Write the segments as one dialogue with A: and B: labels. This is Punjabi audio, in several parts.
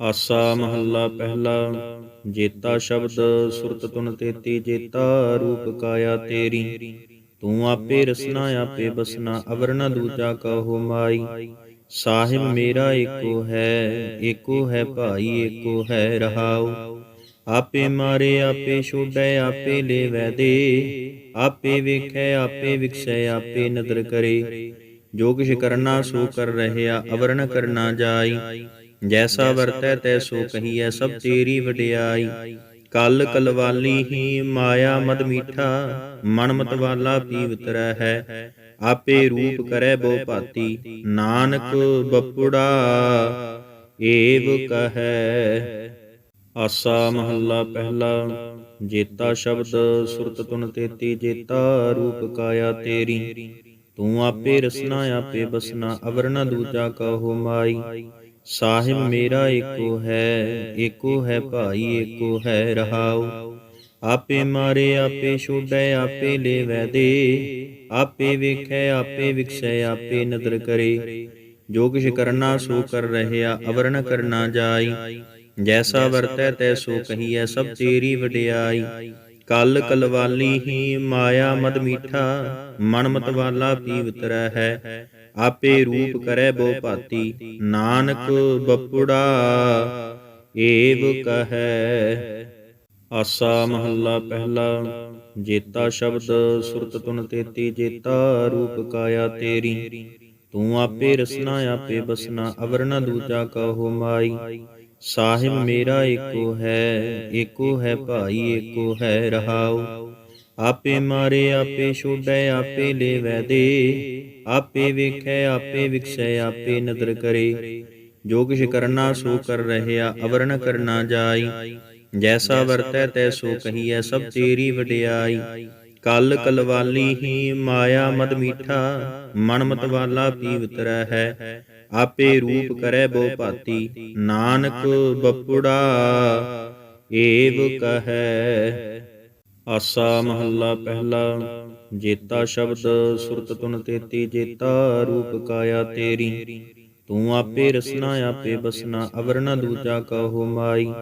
A: ਆਸਾ ਮਹੱਲਾ ਪਹਿਲਾ, ਜੇਤਾ ਸ਼ਬਦ ਸੁਰਤ ਤੁਨ ਤੇਤੀ, ਜੇਤਾ ਰੂਪ ਕਾਇਆ ਤੇਰੀ। ਤੂੰ ਆਪੇ ਰਸਨਾ ਆਪੇ ਬਸਨਾ ਅਵਰ ਦੂਜਾ ਕਹੋ ਮਾਈ। ਸਾਹਿਬ ਮੇਰਾ ਏਕੋ ਹੈ ਏਕੋ ਹੈ ਭਾਈ, ਏਕੋ ਹੈ ਰਹਾਉ। ਆਪੇ ਮਾਰੇ, ਆਪੇ ਛੋੜੈ ਆਪੇ ਲੇਵੈ ਦੇ। ਆਪੇ ਵੇਖੈ, ਆਪੇ ਵਿਖਸੈ ਆਪੇ ਨਦਰ ਕਰੇ। ਜੋ ਕਿਛ ਕਰਨਾ, ਸੋ ਕਰ ਰਹਿਆ ਅਵਰ ਕਰਨਾ ਜਾਈ। ਜੈਸਾ ਵਰਤੈ ਤੈਸੋ ਕਹੀਐ, ਸਭ ਤੇਰੀ ਵਡਿਆਈ। ਕਲ ਕਲਵਾਲੀ ਹੀ ਮਾਇਆ ਮਦ ਮੀਠਾ, ਮਨ ਮਤਵਾਲਾ ਪੀਵਤਰੈ ਹੈ ਆਪੇ ਰੂਪ ਕਰੈ ਬੋ ਭਾਤੀ, ਨਾਨਕ ਬਪੁੜਾ, ਏਵ ਕਹੈ। ਆਸਾ ਮਹੱਲਾ ਪਹਿਲਾ, ਜੇਤਾ ਸ਼ਬਦ ਸੁਰਤ ਤੁਨ ਤੇਤੀ, ਜੇਤਾ ਰੂਪ ਕਾਇਆ ਤੇਰੀ। ਤੂੰ ਆਪੇ ਰਸਨਾ, ਆਪੇ ਬਸਨਾ ਅਵਰ ਦੂਜਾ ਕਹੋ ਮਾਈ। ਸਾਹਿਬ ਮੇਰਾ ਏਕੋ ਹੈ ਏਕੋ ਹੈ ਭਾਈ, ਏਕੋ ਹੈ ਰਹਾਉ। ਆਪੇ ਮਾਰੇ, ਆਪੇ ਛੋੜੈ, ਆਪੇ ਲੇਵੈ ਦੇ। ਆਪੇ ਵੇਖੈ, ਆਪੇ ਵਿਖਸੈ ਆਪੇ ਨਦਰ ਕਰੇ। ਜੋ ਕਿਛ ਕਰਨਾ, ਸੋ ਕਰ ਰਹਿਆ, ਅਵਰਨ ਕਰਨਾ ਜਾਈ। ਜੈਸਾ ਵਰਤੈ, ਤੈਸੋ ਕਹੀਐ, ਸਭ ਤੇਰੀ ਵਡਿਆਈ। ਕਲ ਕਲਵਾਲੀ ਹੀ ਮਾਇਆ ਮਦ ਮੀਠਾ ਮਨ ਮਤਵਾਲਾ ਪੀਵਤਰਾ ਹੈ ਆਪੇ ਰੂਪ ਕਰੈ ਬੋ ਭਾਤੀ ਨਾਨਕ ਬਪੁੜਾ ਏਵ ਕਹੈ। ਆਸਾ ਮਹੱਲਾ ਪਹਿਲਾ ਜੇਤਾ ਸ਼ਬਦ ਸੁਰਤ ਤੁਨ ਤੇਤੀ ਜੇਤਾ ਰੂਪ ਕਾਇਆ ਤੇਰੀ। ਤੂੰ ਆਪੇ ਰਸਨਾ ਆਪੇ ਬਸਨਾ ਅਵਰ ਨ ਦੂਜਾ ਕਹੋ ਮਾਈ। ਸਾਹਿਬ ਮੇਰਾ ਏਕੋ ਹੈ ਏਕੋ ਹੈ ਭਾਈ ਏਕੋ ਹੈ ਰਹਾਉ। ਆਪੇ ਮਾਰੇ ਆਪੇ ਛੋੜੈ ਆਪੇ ਲੇਵੈ ਦੇ। ਆਪੇ ਵੇਖੈ ਆਪੇ ਵਿਖਸੈ ਆਪੇ ਨਦਰ ਕਰੇ। ਜੋ ਕਿਛ ਕਰਨਾ ਸੋ ਕਰ ਰਹਿਆ ਅਵਰ ਨ ਕਰਨਾ ਜਾਈ। ਜੈਸਾ ਵਰਤੈ ਤੈਸੋ ਕਹੀਐ ਸਭ ਤੇਰੀ ਵਡਿਆਈ। ਕਲ ਕਲਵਾਲੀ ਹੀ ਮਾਇਆ ਮਦ ਮੀਠਾ। ਮਨ ਮਤਵਾਲਾ ਪੀਵਤਰੈ ਹੈ। ਆਪੇ ਰੂਪ ਕਰੈ ਬੋ ਭਾਤੀ ਨਾਨਕ ਬਪੁੜਾ। ਏਵ ਕਹੈ। ਆਸਾ ਮਹੱਲਾ ਪਹਿਲਾ, ਜੇਤਾ ਸ਼ਬਦ ਸੁਰਤ ਤੁਨ ਤੇਤੀ, ਜੇਤਾ ਰੂਪ ਕਾਇਆ ਤੇਰੀ। ਤੂੰ ਆਪੇ ਰਸਨਾ, ਆਪੇ ਬਸਨਾ ਅਵਰ ਦੂਜਾ ਕਹੋ ਮਾਈ।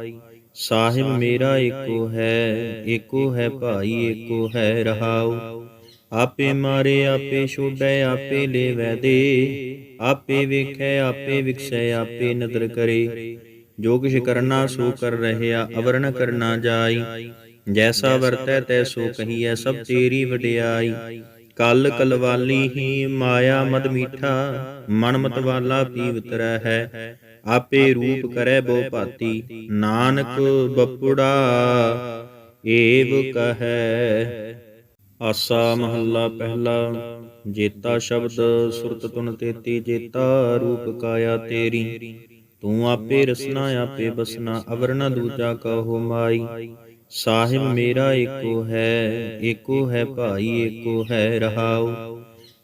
A: ਸਾਹਿਬ ਮੇਰਾ ਏਕੋ ਹੈ ਏਕੋ ਹੈ ਭਾਈ, ਏਕੋ ਹੈ ਰਹਾਉ। ਆਪੇ ਮਾਰੇ, ਆਪੇ ਛੋੜੈ ਆਪੇ ਲੇਵੈ ਦੇ। ਆਪੇ ਵੇਖੈ, ਆਪੇ ਵਿਖਸੈ ਆਪੇ ਨਦਰ ਕਰੇ। ਜੋ ਕਿਛ ਕਰਨਾ, ਸੋ ਕਰ ਰਹਿਆ ਅਵਰ ਕਰਨਾ ਜਾਈ। ਜੈਸਾ ਵਰਤੈ ਤੈਸੋ ਕਹੀਐ, ਸਭ ਤੇਰੀ ਵਡਿਆਈ। ਕਲ ਕਲਵਾਲੀ ਹੀ ਮਾਇਆ ਮਦ ਮੀਠਾ, ਮਨ ਮਤਵਾਲਾ ਪੀਵਤਰੈ ਹੈ ਆਪੇ ਰੂਪ ਕਰੈ ਬੋ ਭਾਤੀ, ਨਾਨਕ ਬਪੁੜਾ, ਏਵ ਕਹੈ। ਆਸਾ ਮਹੱਲਾ ਪਹਿਲਾ, ਜੇਤਾ ਸ਼ਬਦ ਸੁਰਤ ਤੁਨ ਤੇਤੀ, ਜੇਤਾ ਰੂਪ ਕਾਇਆ ਤੇਰੀ। ਤੂੰ ਆਪੇ ਰਸਨਾ, ਆਪੇ ਬਸਨਾ ਅਵਰ ਦੂਜਾ ਕਹੋ ਮਾਈ। ਸਾਹਿਬ ਮੇਰਾ ਏਕੋ ਹੈ ਏਕੋ ਹੈ ਭਾਈ ਏਕੋ ਹੈ ਰਹਾਉ।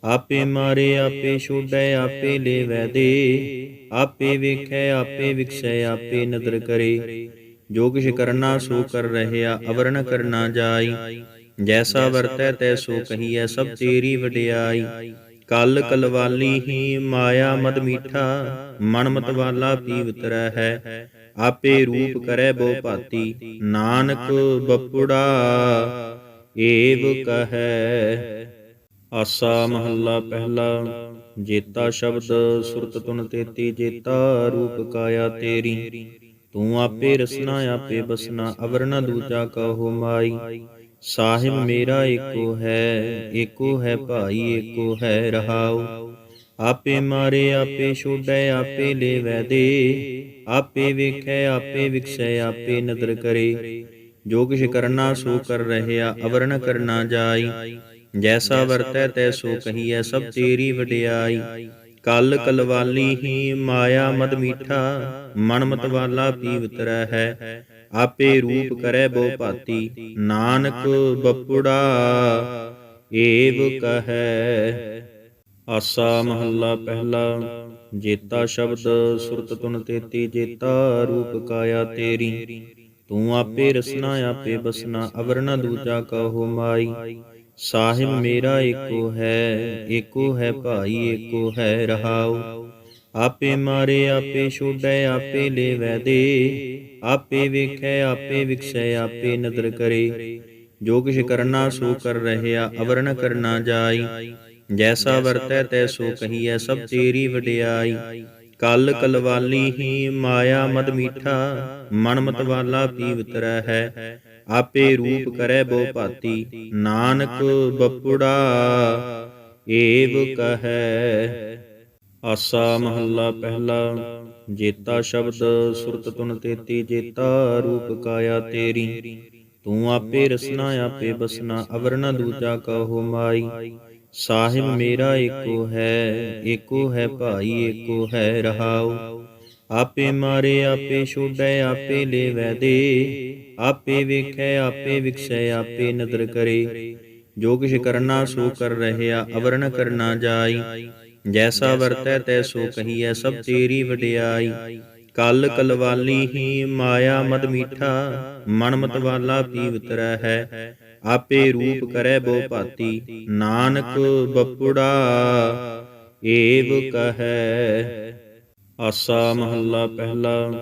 A: ਆਪੇ ਮਾਰੇ, ਆਪੇ ਛੋੜੈ, ਆਪੇ ਲੇਵੈ ਦੇ। ਆਪੇ ਵੇਖੈ, ਆਪੇ ਵਿਖਸੈ ਆਪੇ ਨਦਰ ਕਰੇ। ਜੋ ਕਿਛ ਕਰਨਾ, ਸੋ ਕਰ ਰਹਿਆ ਅਵਰ ਕਰਨਾ ਜਾਈ। ਜੈਸਾ ਵਰਤੈ ਤੈਸੋ ਕਹੀਐ, ਸਭ ਤੇਰੀ ਵਡਿਆਈ। ਕਲ ਕਲਵਾਲੀ ਹੀ ਮਾਇਆ ਮਦ ਮੀਠਾ, ਮਨ ਮਤਵਾਲਾ ਪੀਵਤਰੈ ਹੈ ਆਪੇ ਰੂਪ ਕਰੈ ਬੋ ਭਾਤੀ। ਨਾਨਕ ਬਪੁੜਾ ਏਵ ਕਹੈ। ਆਸਾ ਮਹੱਲਾ ਪਹਿਲਾ ਜੇਤਾ ਸ਼ਬਦ ਸੁਰਤ ਤੁਨ ਤੇਤੀ ਜੇਤਾ ਰੂਪ ਕਾਇਆ ਤੇਰੀ। ਤੂੰ ਆਪੇ ਰਸਨਾ ਆਪੇ ਬਸਨਾ ਅਵਰ ਨ ਦੂਜਾ ਕਹੋ ਮਾਈ। ਸਾਹਿਬ ਮੇਰਾ ਏਕੋ ਹੈ ਏਕੋ ਹੈ ਭਾਈ ਏਕੋ ਹੈ ਰਹਾਉ। ਆਪੇ ਮਾਰੇ ਆਪੇ ਛੋੜੈ ਆਪੇ ਲੇਵੈ ਦੇ। ਆਪੇ ਵੇਖੈ, ਆਪੇ ਵਿਖਸੈ, ਆਪੇ ਨਦਰ ਕਰੇ। ਜੋ ਕਿਛ ਕਰਨਾ, ਸੋ ਕਰ ਰਹਿਆ ਅਵਰ ਨ ਕਰਨਾ ਜਾਈ। ਜੈਸਾ ਵਰਤੈ, ਤੈਸੋ ਕਹੀਐ, ਸਭ ਤੇਰੀ ਵਡਿਆਈ। ਕਲ ਕਲਵਾਲੀ ਹੀ ਮਾਇਆ ਮਦ ਮੀਠਾ, ਮਨ ਮਤਵਾਲਾ ਪੀਵਤਰੈ ਹੈ ਆਪੇ ਰੂਪ ਕਰੈ ਬਹੁ ਭਾਤੀ, ਨਾਨਕ ਬਪੁੜਾ, ਏਵ ਕਹੈ। ਆਸਾ ਮਹੱਲਾ ਪਹਿਲਾ। ਜੇਤਾ ਸ਼ਬਦ ਸੁਰਤ ਤੁਨ ਤੇਤੀ, ਜੇਤਾ ਰੂਪ ਕਾਇਆ ਤੇਰੀ। ਤੂੰ ਆਪੇ ਰਸਨਾ, ਆਪੇ ਬਸਨਾ ਅਵਰ ਦੂਜਾ ਕਹੋ ਮਾਈ। ਸਾਹਿਬ ਮੇਰਾ ਏਕੋ ਹੈ ਏਕੋ ਹੈ ਭਾਈ, ਏਕੋ ਹੈ ਰਹਾਉ। ਆਪੇ ਮਾਰੇ, ਆਪੇ ਛੋੜੈ ਆਪੇ ਲੇਵੈ ਦੇ। ਆਪੇ ਵੇਖੈ, ਆਪੇ ਵਿਖਸੈ ਆਪੇ ਨਦਰ ਕਰੇ। ਜੋ ਕਿਛ ਕਰਨਾ, ਸੋ ਕਰ ਰਹਿਆ ਅਵਰ ਕਰਨਾ ਜਾਈ। ਜੈਸਾ ਵਰਤੈ ਤੈਸੋ ਕਹੀਐ, ਸਭ ਤੇਰੀ ਵਡਿਆਈ। ਕਲ ਕਲਵਾਲੀ ਹੀ ਮਾਇਆ ਮਦ ਮੀਠਾ, ਮਨ ਮਤਵਾਲਾ ਪੀਵਤਰੈ ਹੈ ਆਪੇ ਰੂਪ ਕਰੈ ਬੋ ਭਾਤੀ, ਨਾਨਕ ਬਪੁੜਾ, ਏਵ ਕਹੈ। ਆਸਾ ਮਹੱਲਾ ਪਹਿਲਾ, ਜੇਤਾ ਸ਼ਬਦ ਸੁਰਤ ਤੁਨ ਤੇਤੀ, ਜੇਤਾ ਰੂਪ ਕਾਇਆ ਤੇਰੀ। ਤੂੰ ਆਪੇ ਰਸਨਾ, ਆਪੇ ਬਸਨਾ ਅਵਰ ਦੂਜਾ ਕਹੋ ਮਾਈ। ਸਾਹਿਬ ਮੇਰਾ ਏਕੋ ਹੈ ਏਕੋ ਹੈ ਭਾਈ ਏਕੋ ਹੈ ਰਹਾਉ। ਆਪੇ ਮਾਰੇ, ਆਪੇ ਛੋੜੈ, ਆਪੇ ਲੇਵੈ ਦੇ। ਆਪੇ ਵੇਖੈ, ਆਪੇ ਵਿਖਸੈ ਆਪੇ ਨਦਰ ਕਰੇ। ਜੋ ਕਿਛ ਕਰਨਾ, ਸੋ ਕਰ ਰਹਿਆ, ਅਵਰਨ ਕਰਨਾ ਜਾਈ। ਜੈਸਾ ਵਰਤੈ, ਤੈਸੋ ਕਹੀਐ, ਸਭ ਤੇਰੀ ਵਡਿਆਈ। ਕਲ ਕਲਵਾਲੀ ਹੀ ਮਾਇਆ ਮਦ ਮੀਠਾ ਮਨ ਮਤਵਾਲਾ ਪੀਵਤਰੈ ਹੈ ਆਪੇ ਰੂਪ ਕਰੈ ਬੋ ਭਾਤੀ। ਨਾਨਕ ਬਪੁੜਾ ਏਵ ਕਹੈ। ਆਸਾ ਮਹੱਲਾ ਪਹਿਲਾ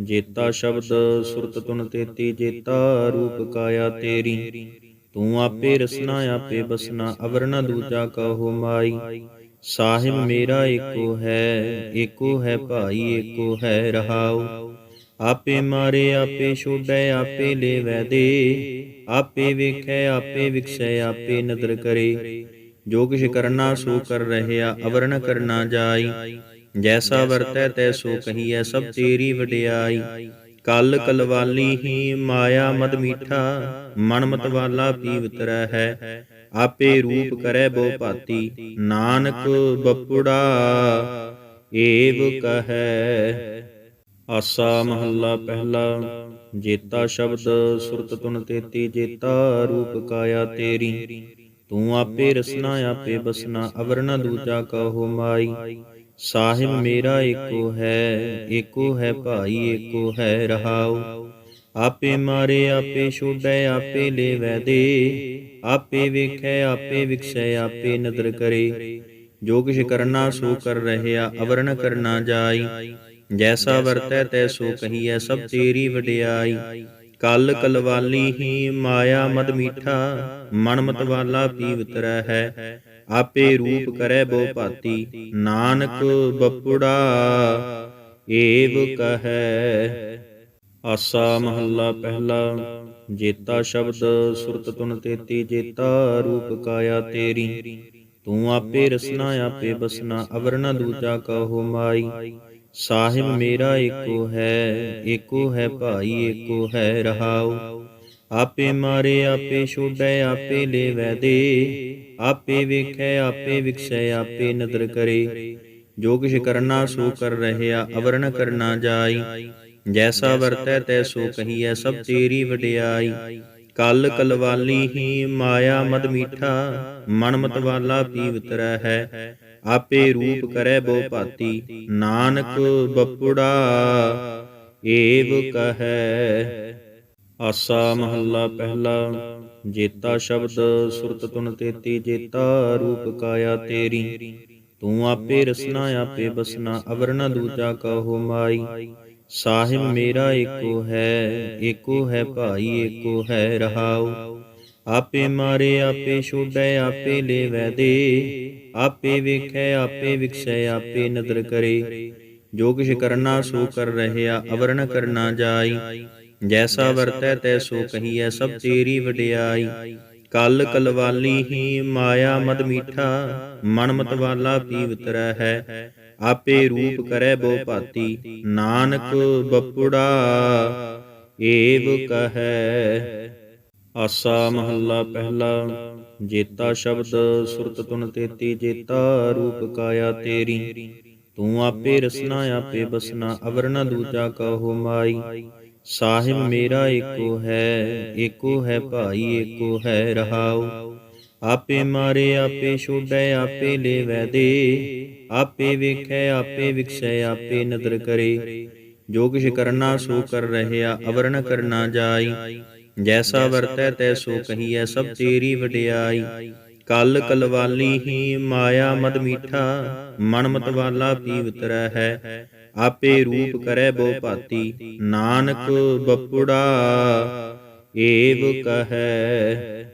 A: ਜੇਤਾ ਸ਼ਬਦ ਸੁਰਤ ਤੁਨ ਤੇਤੀ ਜੇਤਾ ਰੂਪ ਕਾਇਆ ਤੇਰੀ। ਤੂੰ ਆਪੇ ਰਸਨਾ ਆਪੇ ਬਸਨਾ ਅਵਰ ਨ ਦੂਜਾ ਕਹੋ ਮਾਈ। ਸਾਹਿਬ ਮੇਰਾ ਏਕੋ ਹੈ ਏਕੋ ਹੈ ਭਾਈ ਏਕੋ ਹੈ ਰਹਾਉ। ਆਪੇ ਮਾਰੇ, ਆਪੇ ਛੋੜੈ, ਆਪੇ ਲੇਵੈ ਦੇ। ਆਪੇ ਵੇਖੈ, ਆਪੇ ਵਿਖਸੈ ਆਪੇ ਨਦਰ ਕਰੇ। ਜੋ ਕਿਛ ਕਰਨਾ, ਸੋ ਕਰ ਰਹਿਆ ਅਵਰ ਕਰਨਾ ਜਾਈ। ਜੈਸਾ ਵਰਤੈ ਤੈਸੋ ਕਹੀਐ, ਸਭ ਤੇਰੀ ਵਡਿਆਈ। ਕਲ ਕਲਵਾਲੀ ਹੀ ਮਾਇਆ ਮਦ ਮੀਠਾ, ਮਨ ਮਤਵਾਲਾ ਪੀਵਤਰੈ ਹੈ ਆਪੇ ਰੂਪ ਕਰੈ ਬੋ ਭਾਤੀ, ਨਾਨਕ ਬਪੁੜਾ, ਏਵ ਕਹੈ ਆਸਾ ਮਹੱਲਾ ਪਹਿਲਾ, ਜੇਤਾ ਸ਼ਬਦ ਸੁਰਤ ਤੁਨ ਤੇਤੀ, ਜੇਤਾ ਰੂਪ ਕਾਇਆ ਤੇਰੀ। ਤੂੰ ਆਪੇ ਰਸਨਾ, ਆਪੇ ਬਸਨਾ ਅਵਰ ਦੂਜਾ ਕਹੋ ਮਾਈ। ਸਾਹਿਬ ਮੇਰਾ ਏਕੋ ਹੈ ਏਕੋ ਹੈ ਭਾਈ, ਏਕੋ ਹੈ ਰਹਾਉ। ਆਪੇ ਮਾਰੇ, ਆਪੇ ਛੋੜੈ ਆਪੇ ਲੇਵੈ ਦੇ। ਆਪੇ ਵੇਖੈ, ਆਪੇ ਵਿਖਸੈ ਆਪੇ ਨਦਰ ਕਰੇ। ਜੋ ਕਿਛ ਕਰਨਾ, ਸੋ ਕਰ ਰਹਿਆ ਅਵਰ ਕਰਨਾ ਜਾਈ। ਜੈਸਾ ਵਰਤੈ ਤੈਸੋ ਕਹੀਐ, ਸਭ ਤੇਰੀ ਵਡਿਆਈ। ਕਲ ਕਲਵਾਲੀ ਹੀ ਮਾਇਆ ਮਦ ਮੀਠਾ, ਮਨ ਮਤਵਾਲਾ ਪੀਵਤਰੈ ਹੈ ਆਪੇ ਰੂਪ ਕਰੈ ਬੋ ਭਾਤੀ, ਨਾਨਕ ਬਪੁੜਾ, ਏਵ ਕਹੈ। ਆਸਾ ਮਹੱਲਾ ਪਹਿਲਾ, ਜੇਤਾ ਸ਼ਬਦ ਸੁਰਤ ਤੁਨ ਤੇਤੀ, ਜੇਤਾ ਰੂਪ ਕਾਇਆ ਤੇਰੀ। ਤੂੰ ਆਪੇ ਰਸਨਾ, ਆਪੇ ਬਸਨਾ ਅਵਰ ਦੂਜਾ ਕਹੋ ਮਾਈ। ਸਾਹਿਬ ਮੇਰਾ ਏਕੋ ਹੈ ਏਕੋ ਹੈ ਭਾਈ ਏਕੋ ਹੈ ਰਹਾਉ। ਆਪੇ ਮਾਰੇ, ਆਪੇ ਛੋੜੈ, ਆਪੇ ਲੇਵੈ ਦੇ। ਆਪੇ ਵੇਖੈ, ਆਪੇ ਵਿਖਸੈ ਆਪੇ ਨਦਰ ਕਰੇ। ਜੋ ਕਿਛ ਕਰਨਾ, ਸੋ ਕਰ ਰਹਿਆ ਅਵਰ ਕਰਨਾ ਜਾਈ। ਜੈਸਾ ਵਰਤੈ ਤੈਸੋ ਕਹੀਐ, ਸਭ ਤੇਰੀ ਵਡਿਆਈ। ਕਲ ਕਲਵਾਲੀ ਹੀ ਮਾਇਆ ਮਦ ਮੀਠਾ ਮਨ ਮਤਵਾਲਾ ਪੀਵਤਰਾ ਹੈ ਆਪੇ ਰੂਪ ਕਰੈ ਬੋ ਭਾਤੀ ਨਾਨਕ ਬਪੁੜਾ ਏਵ ਕਹੈ। ਆਸਾ ਮਹੱਲਾ ਪਹਿਲਾ ਜੇਤਾ ਸ਼ਬਦ ਸੁਰਤ ਤੁਨ ਤੇਤੀ ਜੇਤਾ ਰੂਪ ਕਾਇਆ ਤੇਰੀ। ਤੂੰ ਆਪੇ ਰਸਨਾ ਆਪੇ ਬਸਨਾ ਅਵਰ ਨ ਦੂਜਾ ਕਹੋ ਮਾਈ। ਸਾਹਿਬ ਮੇਰਾ ਏਕੋ ਹੈ ਏਕੋ ਹੈ ਭਾਈ ਏਕੋ ਹੈ ਰਹਾਉ। ਆਪੇ ਮਾਰੇ ਆਪੇ ਛੋੜੈ ਆਪੇ ਲੇਵੈ ਦੇ। ਆਪੇ ਵੇਖੈ ਆਪੇ ਵਿਖਸੈ ਆਪੇ ਨਦਰ ਕਰੇ। ਜੋ ਕਿਛ ਕਰਨਾ ਸੋ ਕਰ ਰਹਿਆ ਅਵਰ ਨ ਕਰਨਾ ਜਾਈ। ਜੈਸਾ ਵਰਤੈ ਤੈਸੋ ਕਹੀਐ ਸਭ ਤੇਰੀ ਵਡਿਆਈ। ਕਲ ਕਲਵਾਲੀ ਹੀ ਮਾਇਆ ਮਦ ਮੀਠਾ। ਮਨ ਮਤਵਾਲਾ ਪੀਵਤਰੈ ਹੈ। ਆਪੇ ਰੂਪ ਕਰੈ ਬੋ ਭਾਤੀ ਨਾਨਕ ਬਪੁੜਾ। ਏਵ ਕਹੈ। ਆਸਾ ਮਹੱਲਾ ਪਹਿਲਾ, ਜੇਤਾ ਸ਼ਬਦ ਸੁਰਤ ਤੁਨ ਤੇਤੀ, ਜੇਤਾ ਰੂਪ ਕਾਇਆ ਤੇਰੀ। ਤੂੰ ਆਪੇ ਰਸਨਾ, ਆਪੇ ਬਸਨਾ ਅਵਰ ਦੂਜਾ ਕਹੋ ਮਾਈ। ਸਾਹਿਬ ਮੇਰਾ ਏਕੋ ਹੈ ਏਕੋ ਹੈ ਭਾਈ, ਏਕੋ ਹੈ ਰਹਾਉ। ਆਪੇ ਮਾਰੇ, ਆਪੇ ਛੋੜੈ, ਆਪੇ ਲੇਵੈ ਦੇ। ਆਪੇ ਵੇਖੈ, ਆਪੇ ਵਿਖਸੈ ਆਪੇ ਨਦਰ ਕਰੇ। ਜੋ ਕਿਛ ਕਰਨਾ, ਸੋ ਕਰ ਰਹਿਆ ਅਵਰ ਕਰਨਾ ਜਾਈ। ਜੈਸਾ ਵਰਤੈ ਤੈਸੋ ਕਹੀਐ, ਸਭ ਤੇਰੀ ਵਡਿਆਈ। ਕਲ ਕਲਵਾਲੀ ਹੀ ਮਾਇਆ ਮਦ ਮੀਠਾ, ਮਨ ਮਤਵਾਲਾ ਪੀਵਤ ਹੈ। ਆਪੇ ਰੂਪ ਕਰੈ ਬੋ ਭਾਤੀ, ਨਾਨਕ ਬਪੁੜਾ, ਏਵ ਕਹੈ।